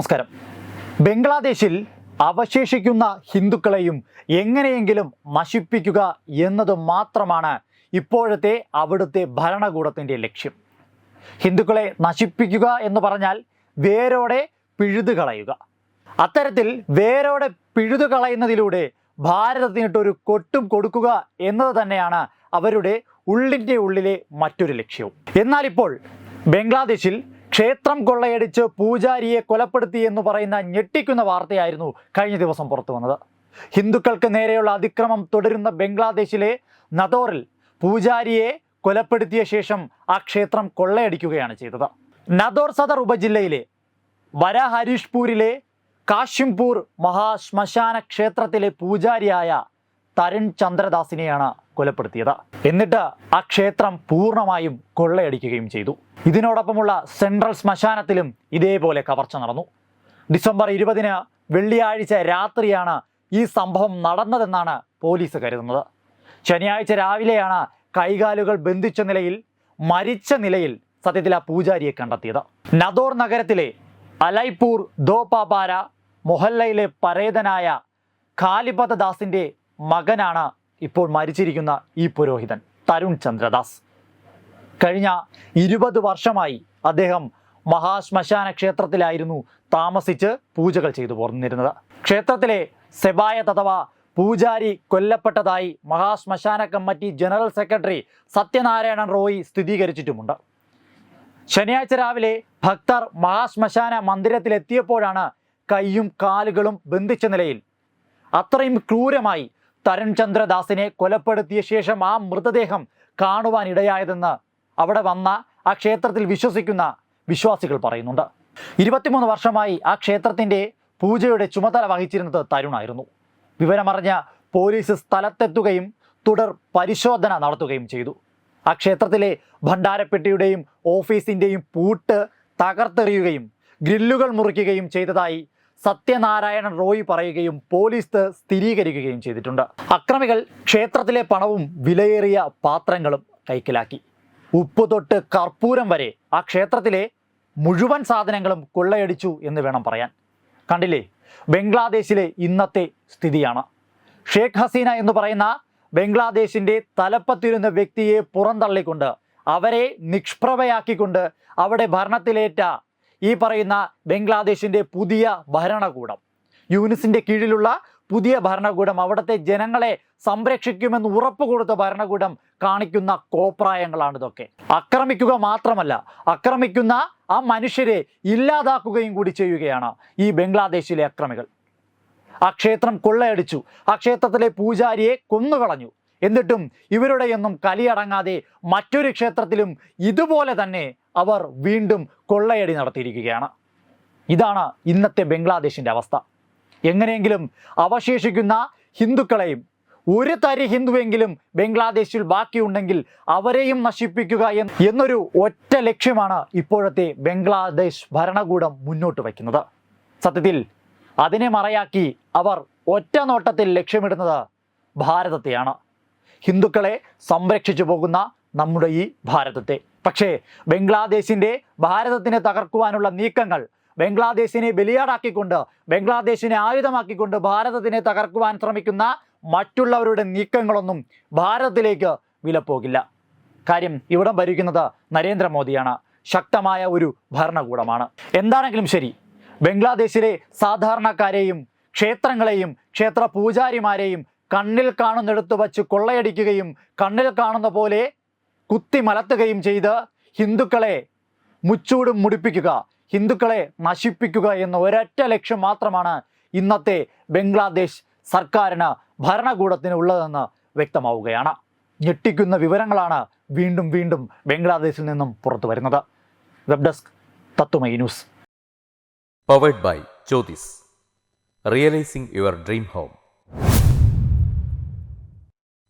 നമസ്കാരം. ബംഗ്ലാദേശിൽ അവശേഷിക്കുന്ന ഹിന്ദുക്കളെയും എങ്ങനെയെങ്കിലും നശിപ്പിക്കുക എന്നത് മാത്രമാണ് ഇപ്പോഴത്തെ അവിടുത്തെ ഭരണകൂടത്തിന്റെ ലക്ഷ്യം. ഹിന്ദുക്കളെ നശിപ്പിക്കുക എന്ന് പറഞ്ഞാൽ വേരോടെ പിഴുതു കളയുക. അത്തരത്തിൽ വേരോടെ പിഴുതു കളയുന്നതിലൂടെ ഭാരതത്തിനിട്ടൊരു കൊട്ടും കൊടുക്കുക എന്നത് തന്നെയാണ് അവരുടെ ഉള്ളിന്റെ ഉള്ളിലെ മറ്റൊരു ലക്ഷ്യവും. എന്നാൽ ഇപ്പോൾ ബംഗ്ലാദേശിൽ ക്ഷേത്രം കൊള്ളയടിച്ച് പൂജാരിയെ കൊലപ്പെടുത്തി എന്ന് പറയുന്ന ഞെട്ടിക്കുന്ന വാർത്തയായിരുന്നു കഴിഞ്ഞ ദിവസം പുറത്തു വന്നത്. ഹിന്ദുക്കൾക്ക് നേരെയുള്ള അതിക്രമം തുടരുന്ന ബംഗ്ലാദേശിലെ നദോറിൽ പൂജാരിയെ കൊലപ്പെടുത്തിയ ശേഷം ആ ക്ഷേത്രം കൊള്ളയടിക്കുകയാണ് ചെയ്തത്. നദോർ സദർ ഉപജില്ലയിലെ വരഹരീഷ്പൂരിലെ കാശിംപൂർ മഹാശ്മശാന ക്ഷേത്രത്തിലെ പൂജാരിയായ തരുൺ ചന്ദ്രദാസിനെയാണ് കൊലപ്പെടുത്തിയത്. എന്നിട്ട് ആ ക്ഷേത്രം പൂർണമായും കൊള്ളയടിക്കുകയും ചെയ്തു. ഇതിനോടൊപ്പമുള്ള സെൻട്രൽ ശ്മശാനത്തിലും ഇതേപോലെ കവർച്ച നടന്നു. ഡിസംബർ ഇരുപതിന് വെള്ളിയാഴ്ച രാത്രിയാണ് ഈ സംഭവം നടന്നതെന്നാണ് പോലീസ് കരുതുന്നത്. ശനിയാഴ്ച രാവിലെയാണ് കൈകാലുകൾ ബന്ധിച്ച നിലയിൽ മരിച്ച നിലയിൽ സത്യത്തിൽ ആ പൂജാരിയെ കണ്ടെത്തിയത്. നദോർ നഗരത്തിലെ അലൈപൂർ ദോപാപാര മൊഹല്ലയിലെ പരേതനായ ഖാലിബദ് ദാസിന്റെ മകനാണ് ഇപ്പോൾ മരിച്ചിരിക്കുന്ന ഈ പുരോഹിതൻ തരുൺ ചന്ദ്രദാസ്. കഴിഞ്ഞ ഇരുപത് വർഷമായി അദ്ദേഹം മഹാശ്മശാന ക്ഷേത്രത്തിലായിരുന്നു താമസിച്ച് പൂജകൾ ചെയ്തു പോന്നിരുന്നത്. ക്ഷേത്രത്തിലെ സെബായ അഥവാ പൂജാരി കൊല്ലപ്പെട്ടതായി മഹാശ്മശാന committee general secretary Satyanarayanan Roy സ്ഥിരീകരിച്ചിട്ടുമുണ്ട്. ശനിയാഴ്ച രാവിലെ ഭക്തർ മഹാശ്മശാന മന്ദിരത്തിലെത്തിയപ്പോഴാണ് കൈയും കാലുകളും ബന്ധിച്ച നിലയിൽ അത്രയും ക്രൂരമായി തരുൺ ചന്ദ്രദാസിനെ കൊലപ്പെടുത്തിയ ശേഷം ആ മൃതദേഹം കാണുവാൻ ഇടയായതെന്ന് അവിടെ വന്ന ആ ക്ഷേത്രത്തിൽ വിശ്വസിക്കുന്ന വിശ്വാസികൾ പറയുന്നുണ്ട്. ഇരുപത്തിമൂന്ന് വർഷമായി ആ ക്ഷേത്രത്തിന്റെ പൂജയുടെ ചുമതല വഹിച്ചിരുന്നത് തരുണായിരുന്നു. വിവരമറിഞ്ഞ പോലീസ് സ്ഥലത്തെത്തുകയും തുടർ പരിശോധന നടത്തുകയും ചെയ്തു. ആ ക്ഷേത്രത്തിലെ ഭണ്ഡാരപ്പെട്ടിയുടെയും ഓഫീസിന്റെയും പൂട്ട് തകർത്തെറിയുകയും ഗ്രില്ലുകൾ മുറിക്കുകയും ചെയ്തതായി സത്യനാരായണൻ റോയ് പറയുകയും പോലീസ് സ്ഥിരീകരിക്കുകയും ചെയ്തിട്ടുണ്ട്. അക്രമികൾ ക്ഷേത്രത്തിലെ പണവും വിലയേറിയ പാത്രങ്ങളും കൈക്കലാക്കി. ഉപ്പ് തൊട്ട് കർപ്പൂരം വരെ ആ ക്ഷേത്രത്തിലെ മുഴുവൻ സാധനങ്ങളും കൊള്ളയടിച്ചു എന്ന് വേണം പറയാൻ. കണ്ടില്ലേ? ബംഗ്ലാദേശിലെ ഇന്നത്തെ സ്ഥിതിയാണ്. ഷേഖ് ഹസീന എന്ന് പറയുന്ന ബംഗ്ലാദേശിന്റെ തലപ്പത്തിരുന്ന വ്യക്തിയെ പുറന്തള്ളിക്കൊണ്ട് അവരെ നിഷ്പ്രഭയാക്കിക്കൊണ്ട് അവിടെ ഭരണത്തിലേറ്റ ഈ പറയുന്ന ബംഗ്ലാദേശിന്റെ പുതിയ ഭരണകൂടം. യൂനിസിന്റെ കീഴിലുള്ള പുതിയ ഭരണകൂടം. അവിടുത്തെ ജനങ്ങളെ സംരക്ഷിക്കുമെന്ന് ഉറപ്പ് കൊടുത്ത ഭരണകൂടം കാണിക്കുന്ന കോപ്രായങ്ങളാണ് ഇതൊക്കെ. ആക്രമിക്കുക മാത്രമല്ല ആക്രമിക്കുന്ന ആ മനുഷ്യരെ ഇല്ലാതാക്കുകയും കൂടി ചെയ്യുകയാണ് ഈ ബംഗ്ലാദേശിലെ അക്രമികൾ. ആ ക്ഷേത്രം കൊള്ളയടിച്ചു. ആ ക്ഷേത്രത്തിലെ പൂജാരിയെ കൊന്നുകളഞ്ഞു. എന്നിട്ടും ഇവരുടെയൊന്നും കലിയടങ്ങാതെ മറ്റൊരു ക്ഷേത്രത്തിലും ഇതുപോലെ തന്നെ അവർ വീണ്ടും കൊള്ളയടി നടത്തിയിരിക്കുകയാണ്. ഇതാണ് ഇന്നത്തെ ബംഗ്ലാദേശിന്റെ അവസ്ഥ. എങ്ങനെയെങ്കിലും അവശേഷിക്കുന്ന ഹിന്ദുക്കളെയും ഒരു തരി ഹിന്ദുവെങ്കിലും ബംഗ്ലാദേശിൽ ബാക്കിയുണ്ടെങ്കിൽ അവരെയും നശിപ്പിക്കുക എന്നൊരു ഒറ്റ ലക്ഷ്യമാണ് ഇപ്പോഴത്തെ ബംഗ്ലാദേശ് ഭരണകൂടം മുന്നോട്ട് വയ്ക്കുന്നത്. സത്യത്തിൽ അതിനെ മറയാക്കി അവർ ഒറ്റ നോട്ടത്തിൽ ലക്ഷ്യമിടുന്നത് ഭാരതത്തെയാണ്. ഹിന്ദുക്കളെ സംരക്ഷിച്ചു പോകുന്ന നമ്മുടെ ഈ ഭാരതത്തെ. പക്ഷേ ബംഗ്ലാദേശിന്റെ ഭാരതത്തിനെ തകർക്കുവാനുള്ള നീക്കങ്ങൾ ബംഗ്ലാദേശിനെ ബലിയാടാക്കിക്കൊണ്ട് ബംഗ്ലാദേശിനെ ആയുധമാക്കിക്കൊണ്ട് ഭാരതത്തിനെ തകർക്കുവാൻ ശ്രമിക്കുന്ന മറ്റുള്ളവരുടെ നീക്കങ്ങളൊന്നും ഭാരതത്തിലേക്ക് വിലപ്പോകില്ല. കാര്യം ഇവിടം ഭരിക്കുന്നത് നരേന്ദ്രമോദിയാണ്. ശക്തമായ ഒരു ഭരണകൂടമാണ്. എന്താണെങ്കിലും ശരി ബംഗ്ലാദേശിലെ സാധാരണക്കാരെയും ക്ഷേത്രങ്ങളെയും ക്ഷേത്ര പൂജാരിമാരെയും കണ്ണിൽ കാണുന്നിടത്ത് വച്ച് കൊള്ളയടിക്കുകയും കണ്ണിൽ കാണുന്ന പോലെ കുത്തി മലത്തുകയും ചെയ്ത് ഹിന്ദുക്കളെ മുച്ചൂടും മുടിപ്പിക്കുക ഹിന്ദുക്കളെ നശിപ്പിക്കുക എന്ന ഒരൊറ്റ ലക്ഷ്യം മാത്രമാണ് ഇന്നത്തെ ബംഗ്ലാദേശ് സർക്കാരിന് ഭരണകൂടത്തിന് ഉള്ളതെന്ന് വ്യക്തമാവുകയാണ്. ഞെട്ടിക്കുന്ന വിവരങ്ങളാണ് വീണ്ടും വീണ്ടും ബംഗ്ലാദേശിൽ നിന്നും പുറത്തു വരുന്നത്. Web desk Tatwamayi news. Powered by Jyothis realising your dream home